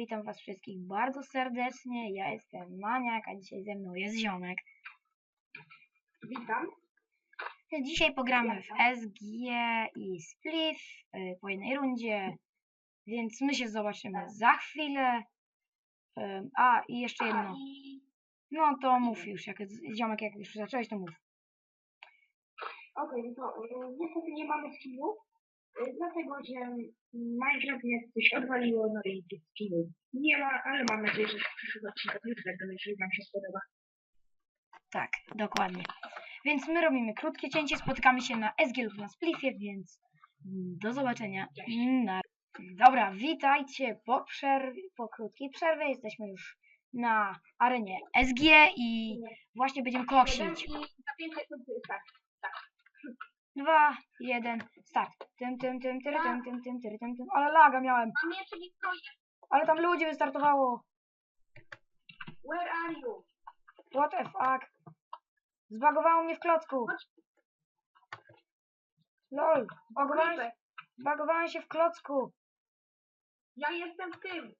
witam was wszystkich bardzo serdecznie. Ja jestem Maniak, a dzisiaj ze mną jest Ziomek. Witam. Dzisiaj pogramy w SG i Spliff y, po jednej rundzie, więc my się zobaczymy za chwilę. Ym, A, i jeszcze jedno. No to mów już, jak Ziomek, jak już zacząłeś, to mów. Okej, no to y, niestety nie mamy skinów, y, dlatego że Minecraft mnie coś odwaliło, no i skinów nie ma, ale mam nadzieję, że w przyszłych odcinkach już będą, jeżeli wam się spodoba. Tak, dokładnie. Więc my robimy krótkie cięcie, spotykamy się na SG lub na Spliffie, więc do zobaczenia. Na... Dobra, witajcie po przerwie, po krótkiej przerwie. Jesteśmy już na arenie SG i właśnie będziemy koksić. I za 5 sekund to jest tak. Dwa, jeden, start. Tym, tym, tym, tyry, tym, tym, tym, tyry, tym, tym. Ale laga miałem. Mam jeszcze. Ale tam ludzi wystartowało. Where are you? What the fuck? Zbagowało mnie w klocku. Lol, zbagowałem, zbagowałem się w klocku. Ja jestem w tym.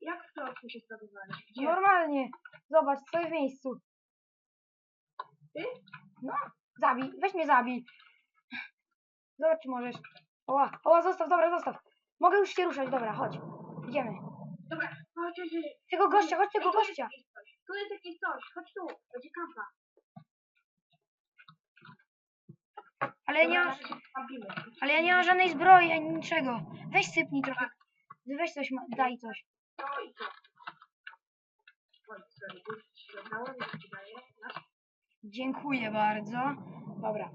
Jak w klocku się zbudowałeś? Gdzie? Normalnie. Zobacz, stoję w miejscu. Ty? No, zabij, weź mnie zabij. Zobacz, czy możesz. Oła, oła, zostaw, dobra, zostaw. Mogę już się ruszać, dobra, chodź. Idziemy. Dobra, chodź, chodź, chodź. Tego gościa, chodź tego Ej, tu jest gościa. jakieś coś. Tu jest jakieś coś. Chodź tu. Będzie kampa. Ale ja nie mam, ale ja nie mam żadnej zbroi ani niczego. Weź sypnij trochę. Weź coś, ma- daj coś. To i już się. No. Dziękuję bardzo. Dobra.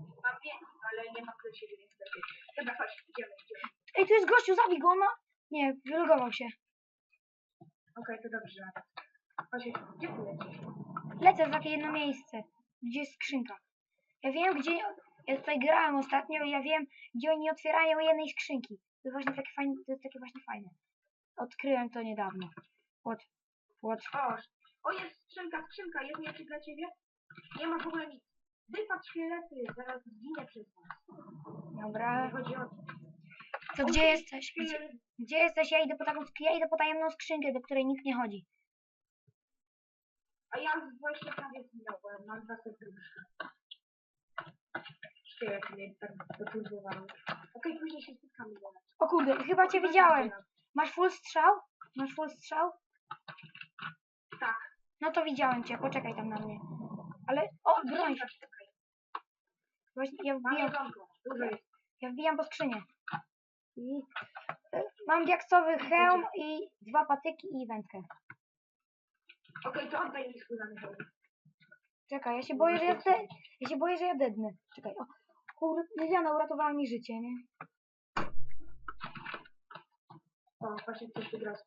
Ale nie mam dla siebie niestety. Dobra, chodź, idziemy, idziemy. Ej, tu jest gościu, zabij go, on ma... Nie, wylogował się. Okej, to dobrze nawet. Chodź, gdzie ty lecisz? Lecę w takie jedno miejsce, gdzie jest skrzynka. Ja wiem, gdzie... Ja tutaj grałem ostatnio i ja wiem, gdzie oni otwierają jednej skrzynki. To jest właśnie takie fajne, to jest takie właśnie fajne. Odkryłem to niedawno. What? What? O, o jest skrzynka, skrzynka, jest mieczyk dla ciebie? Nie ma w ogóle nic. Wypadł szkielety, zaraz zginę przez was. Dobra. Nie chodzi o... To gdzie jesteś? Gdzie, gdzie jesteś? Ja idę po taką, sk- ja idę po tajemną skrzynkę, do której nikt nie chodzi. A ja właśnie prawie zginąłem, mam dwa serduszka. Szkielety mnie tak poturbowały. Okej, później się spotkamy zaraz. O kurde, chyba cię widziałem. Masz full strzał? Masz full strzał? Tak. No to widziałem cię, poczekaj tam na mnie. Ale, o, broń. Właśnie, ja wbijam, jest. ja wbijam po skrzynię. I e, mam diaksowy hełm i dwa patyki i wędkę. Okej, to oddaj mi skórzany hełm. Czekaj, ja się boję, że ja, de, ja się boję, że ja dednę. Czekaj, o, kurde, Liliana uratowała mi życie, nie? O, właśnie ktoś wygrał z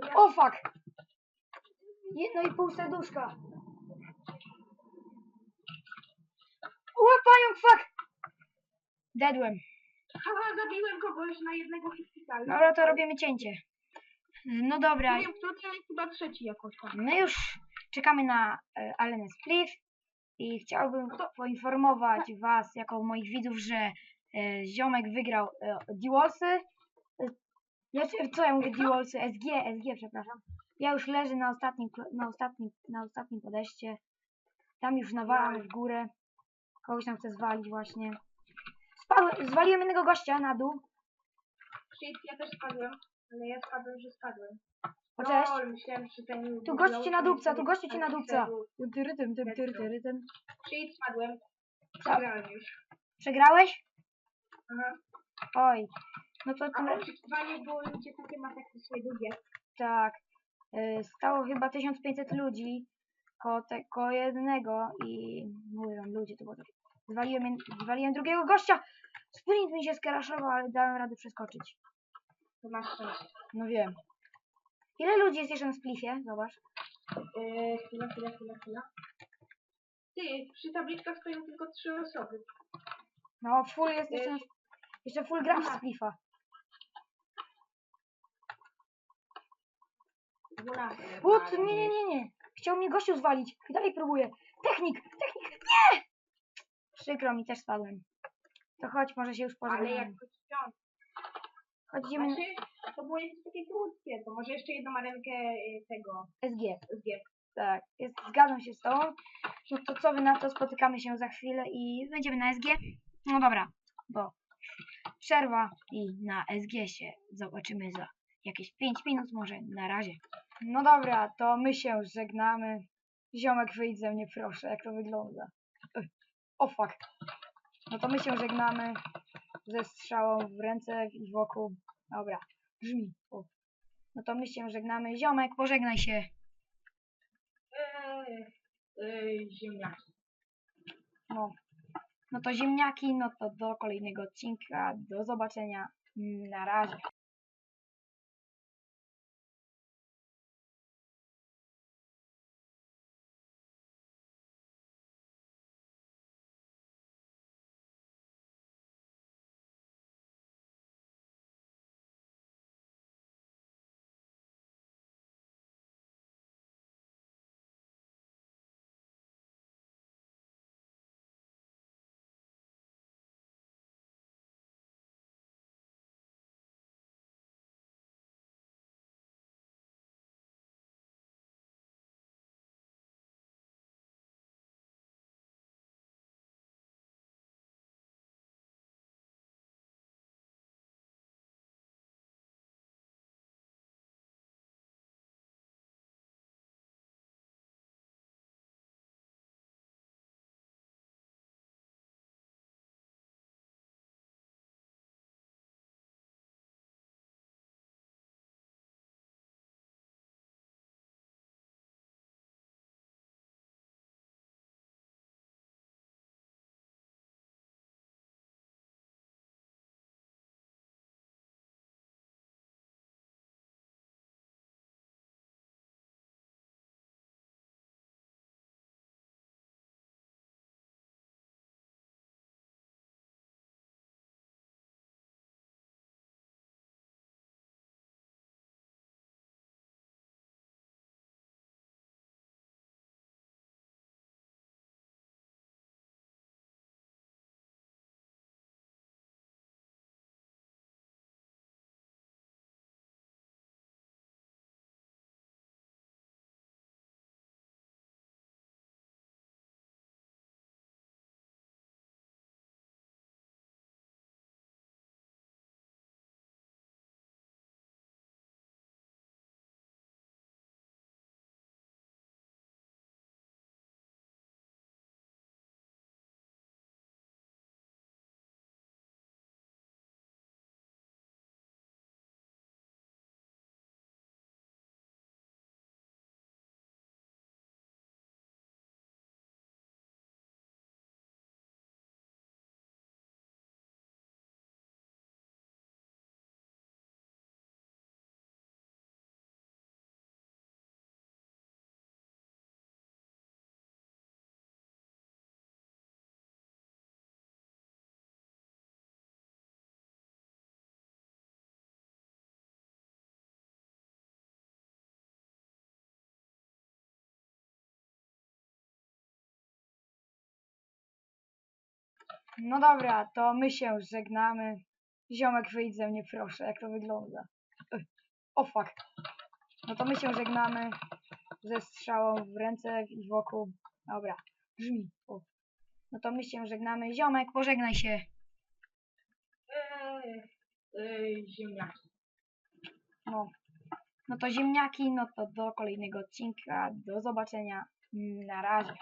no. O, fuck! Jedno i pół serduszka. Fuck! Dedłem. Haha, zabiłem kogoś na jednego hitka. Dobra, to robimy cięcie. No dobra, Nie wiem, kto to jest chyba trzeci jakoś tam. my już czekamy na e, Alenę Spliff i chciałbym poinformować was, jako moich widzów, że e, Ziomek wygrał e, Diwalsy. E, Znaczy, co ja mówię Diwalsy? SG, SG, przepraszam. Ja już leżę na ostatnim, na ostatnim, na ostatnim podejście. Tam już nawalam w górę. Kogoś tam chcę zwalić właśnie. Spadłem, zwaliłem jednego gościa na dół. Shit, ja też spadłem, ale ja spadłem, że spadłem. O, cześć. Myślałem, że ten... Tu gościu cię na dupca, tu gościu cię na dupca. Tyry, tym, tym, tyry, tyry, tym. Shit, spadłem. Co? Przegrałem już. Przegrałeś? Aha. Oj. No to A oczekiwanie było ludzie takie ma takie swoje długie. tak. y, Stało chyba 1500 ludzi koło, te, koło jednego i mówię wam, ludzie, to było. Zwaliłem, zwaliłem drugiego gościa. Sprint mi się skraszował, ale dałem radę przeskoczyć. To masz szczęście. No wiem. Ile ludzi jest jeszcze na splifie? Zobacz. Eee, chwila, chwila, chwila, chwila. Ty, przy tabliczkach stoją tylko trzy osoby. No, full jest jeszcze, jeszcze full gra w splifa. 12. What? Nie, nie, nie, nie. Chciał mnie gościu zwalić. I dalej próbuje. Technik, technik, nie! Przykro mi, też spadłem. To chodź, może się już Ale jak pożegnamy. idziemy. Znaczy, To było jakieś takie krótkie, to może jeszcze jedną arenkę y, tego SG. SG. Tak, jest, zgadzam się z tobą. No to co wy na to? Spotykamy się za chwilę i będziemy na SG. No dobra, bo przerwa i na SG się zobaczymy za jakieś 5 minut, może na razie. No dobra, to my się żegnamy. Ziomek, wyjdź ze mnie proszę, jak to wygląda. O fuck. No to my się żegnamy ze strzałą w ręce i wokół. Dobra, brzmi. O. No to my się żegnamy. Ziomek, pożegnaj się. Eee, eee, ziemniaki. No. No to ziemniaki, no to do kolejnego odcinka. Do zobaczenia. Na razie. No dobra, to my się żegnamy. Ziomek, wyjdź ze mnie proszę, jak to wygląda. O fuck. No to my się żegnamy ze strzałą w ręce i wokół. Dobra, brzmi. O. No to my się żegnamy. Ziomek, pożegnaj się. Eee, eee, ziemniaki. No. No to ziemniaki, no to do kolejnego odcinka. Do zobaczenia. Na razie.